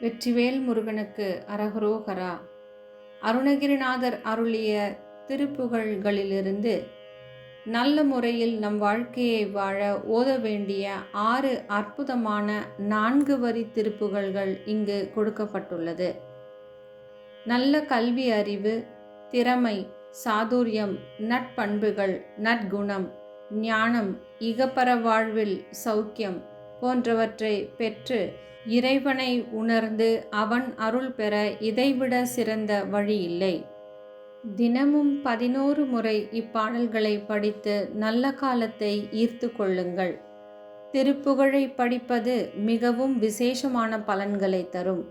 வெற்றிவேல் முருகனுக்கு அரகரோகரா அருணகிரிநாதர் அருளிய திருப்புகழ்களிலிருந்து நல்ல முறையில் நம் வாழ்க்கையை வாழ ஓத வேண்டிய ஆறு அற்புதமான நான்கு வரி திருப்புகழ்கள் இங்கு கொடுக்கப்பட்டுள்ளது. நல்ல கல்வி அறிவு திறமை சாதுரியம் நட்பண்புகள் நற்குணம் ஞானம் இகப்பர வாழ்வில் சௌக்கியம் போன்றவற்றை பெற்று இறைவனை உணர்ந்து அவன் அருள் பெற இதைவிட சிறந்த வழி இல்லை. தினமும் பதினோரு முறை இப்பாடல்களை படித்து நல்ல காலத்தை ஈர்த்து கொள்ளுங்கள். திருப்புகழை படிப்பது மிகவும் விசேஷமான பலன்களை தரும்.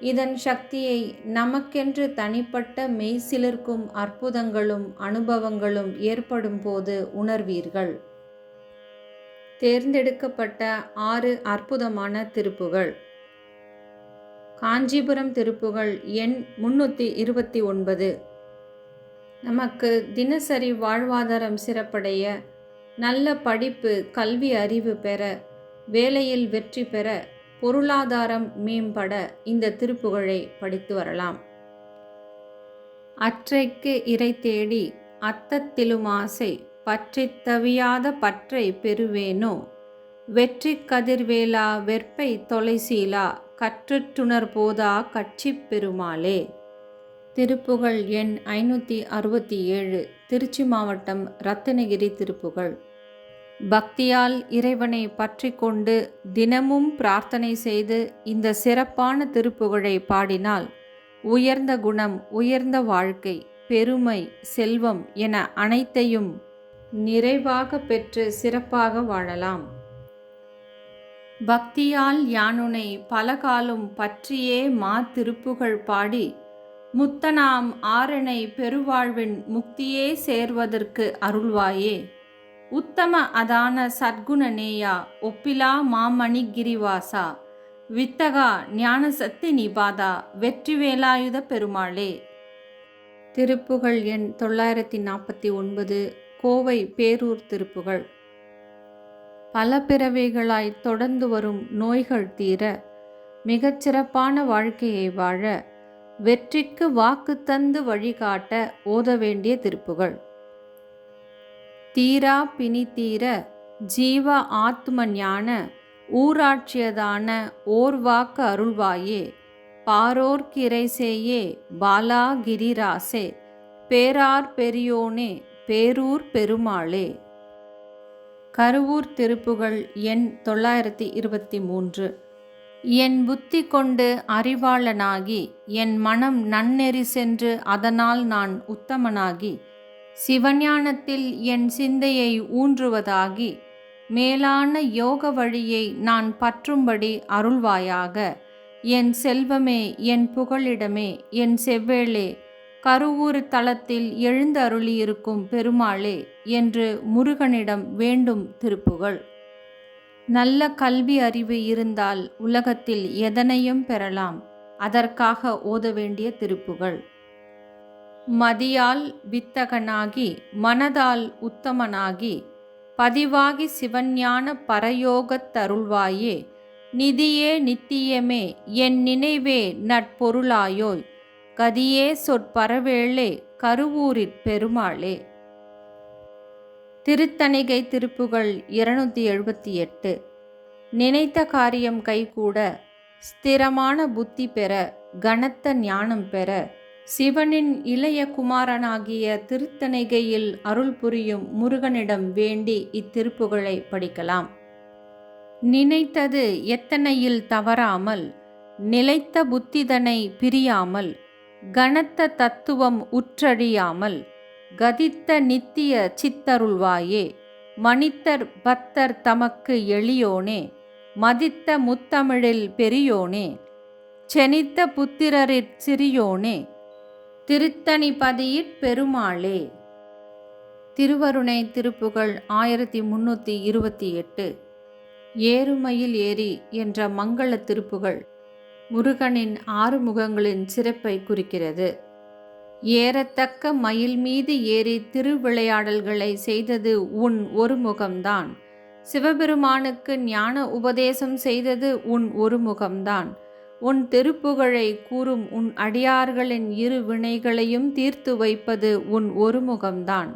இதன் சக்தியை நமக்கென்று தனிப்பட்ட மெய்சிலிர்க்கும் அற்புதங்களும் அனுபவங்களும் ஏற்படும் போது உணர்வீர்கள். தேர்ந்தெடுக்கப்பட்ட ஆறு அற்புதமான திருப்புகள். காஞ்சிபுரம் திருப்புகள் எண் முன்னூற்றி இருபத்தி ஒன்பது. நமக்கு தினசரி வாழ்வாதாரம் சிறப்படைய நல்ல படிப்பு கல்வி அறிவு பெற வேலையில் வெற்றி பெற பொருளாதாரம் மேம்பட இந்த திருப்புகழை படித்து வரலாம். அற்றைக்கு இறை தேடி அத்தத்திலும் ஆசை பற்றித் தவியாத பற்றை பெறுவேனோ? வெற்றி கதிர்வேலா வெற்பை தொலைசீலா கற்றுற்றுணர் போதா கட்சி பெருமாளே. திருப்புகழ் எண் ஐநூற்றி அறுபத்தி ஏழு திருச்சி மாவட்டம் ரத்தினகிரி திருப்புகழ். பக்தியால் இறைவனை பற்றி கொண்டு தினமும் பிரார்த்தனை செய்து இந்த சிறப்பான திருப்புகழை பாடினால் உயர்ந்த குணம் உயர்ந்த வாழ்க்கை பெருமை செல்வம் என அனைத்தையும் நிறைவாக பெற்று சிறப்பாக வாழலாம். பக்தியால் யானுனை பலகாலும் பற்றியே மா பாடி முத்தனாம் ஆரணை பெருவாழ்வின் முக்தியே சேர்வதற்கு அருள்வாயே. உத்தம அதான சத்குணநேயா ஒப்பிலா மாமணி கிரிவாசா வித்தகா ஞானசக்தி நிபாதா வெற்றி வேலாயுத பெருமாளே. திருப்புகள் எண் தொள்ளாயிரத்தி நாற்பத்தி ஒன்பது கோவை பேரூர் திருப்புகள். பல பிறவைகளாய் தொடர்ந்து வரும் நோய்கள் தீர மிகச்சிறப்பான வாழ்க்கையை வாழ வெற்றிக்கு வாக்கு தந்து வழிகாட்ட ஓத வேண்டிய திருப்புகள். தீரா பிணி தீர ஜீவ ஆத்ம ஞான ஊராட்சியதான ஓர் வாக்கு அருள்வாயே பாரோர் கிரைசேயே பாலா கிரிராசே பேரார் பெரியோனே பேரூர் பெருமாளே. கருவூர் திருப்புகள் எண் தொள்ளாயிரத்தி இருபத்தி மூன்று. என் புத்தி கொண்டு அறிவாளனாகி என் மனம் நன்னெறி சென்று அதனால் நான் உத்தமனாகி சிவஞானத்தில் என் சிந்தையை ஊன்றுவதாகி மேலான யோக வழியை நான் பற்றும்படி அருள்வாயாக என் செல்வமே என் புகழிடமே என் செவ்வேளே கருவூர் தளத்தில் எழுந்தருளியிருக்கும் பெருமாளே என்று முருகனிடம் வேண்டும் திருப்புகள் நல்ல கல்வி அறிவு இருந்தால் உலகத்தில் எதனையும் பெறலாம். அதற்காக ஓத வேண்டிய திருப்புகள் மதியால் வித்தகனாகி மனதால் உத்தமனாகி பதிவாகி சிவஞான பரயோகத் தருள்வாயே. நிதியே நித்தியமே என் நினைவே நட்பொருளாயோய். கதியே சொற்பரவேளே கருவூரிற் பெருமாளே. திருத்தணிகை திருப்புகள் இருநூத்தி எழுபத்தி எட்டு நினைத்த காரியம் கைகூட ஸ்திரமான புத்தி பெற கனத்த ஞானம் பெற சிவனின் இளைய குமாரனாகிய திருத்தணிகையில் அருள் புரியும் முருகனிடம் வேண்டி இத்திருப்புகளை படிக்கலாம். நினைத்தது எத்தனையில் தவறாமல் நிலைத்த புத்திதனை பிரியாமல் கனத்த தத்துவம் உற்றழியாமல் கதித்த நித்திய சித்தருள்வாயே மணித்தர் பத்தர் தமக்கு எளியோனே மதித்த முத்தமிழில் பெரியோனே செனித்த புத்திரரிற் சிறியோனே திருத்தணிபதியிற் பெருமாளே. திருவருணை திருப்புகள் ஆயிரத்தி முன்னூற்றி இருபத்தி எட்டு. ஏறுமையில் ஏறி என்ற மங்கள திருப்புகள் முருகனின் ஆறு முகங்களின் சிறப்பை குறிக்கிறது. ஏறத்தக்க மயில் மீது ஏறி திருவிளையாடல்களை செய்தது உன் ஒரு முகம்தான் சிவபெருமானுக்கு ஞான உபதேசம் செய்தது உன் ஒரு முகம்தான் உன் திருப்புகழை கூறும் உன் அடியார்களின் இரு வினைகளையும் தீர்த்து வைப்பது உன் ஒரு முகம்தான்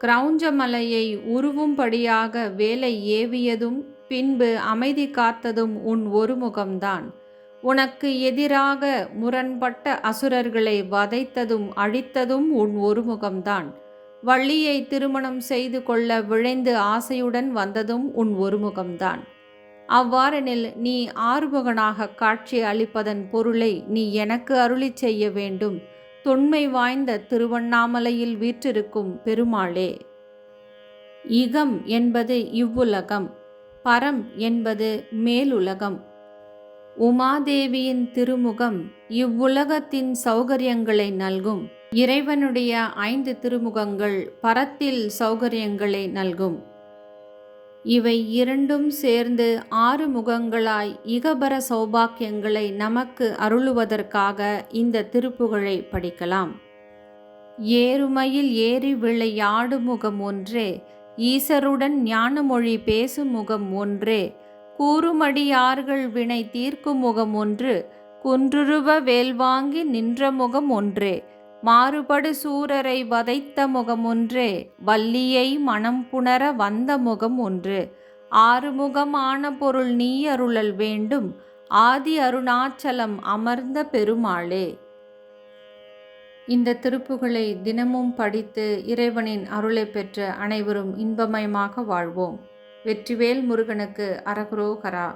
கிரௌஞ்சமலையை உருவும்படியாக வேலை ஏவியதும் பின்பு அமைதி காத்ததும் உன் ஒரு முகம்தான் உனக்கு எதிராக முரண்பட்ட அசுரர்களை வதைத்ததும் அழித்ததும் உன் ஒருமுகம்தான். வள்ளியை திருமணம் செய்து கொள்ள விழைந்து ஆசையுடன் வந்ததும் உன் ஒருமுகம்தான். அவ்வாறெனில் நீ ஆறுமுகனாக காட்சி அளிப்பதன் பொருளை நீ எனக்கு அருளி செய்ய வேண்டும். தொன்மை வாய்ந்த திருவண்ணாமலையில் வீற்றிருக்கும் பெருமாளே. இகம் என்பது இவ்வுலகம் பரம் என்பது மேலுலகம். உமாதேவியின் திருமுகம் இவ்வுலகத்தின் சௌகரியங்களை நல்கும். இறைவனுடைய ஐந்து திருமுகங்கள் பரத்தில் சௌகரியங்களை நல்கும். இவை இரண்டும் சேர்ந்து ஆறு முகங்களாய் இகபர சௌபாக்கியங்களை நமக்கு அருளுவதற்காக இந்த திருப்புகழை படிக்கலாம். ஏறுமையில் ஏறி விளையாடு முகம் ஒன்றே ஈசருடன் ஞானமொழி பேசும் முகம் ஒன்றே கூறுமடியார்கள் வினை தீர்க்கும் முகம் ஒன்று குன்றுருவ வேல்வாங்கி நின்ற முகம் ஒன்றே. மாறுபடு சூரரை வதைத்த முகம் ஒன்றே. வள்ளியை மனம் புணர வந்த முகம் ஒன்று. ஆறுமுகமான பொருள் நீ அருளல் வேண்டும். ஆதி அருணாச்சலம் அமர்ந்த பெருமாளே. இந்த திருப்புகளை தினமும் படித்து இறைவனின் அருளை பெற்ற அனைவரும் இன்பமயமாக வாழ்வோம். வெற்றிவேல் முருகனுக்கு அரகுரோகரா.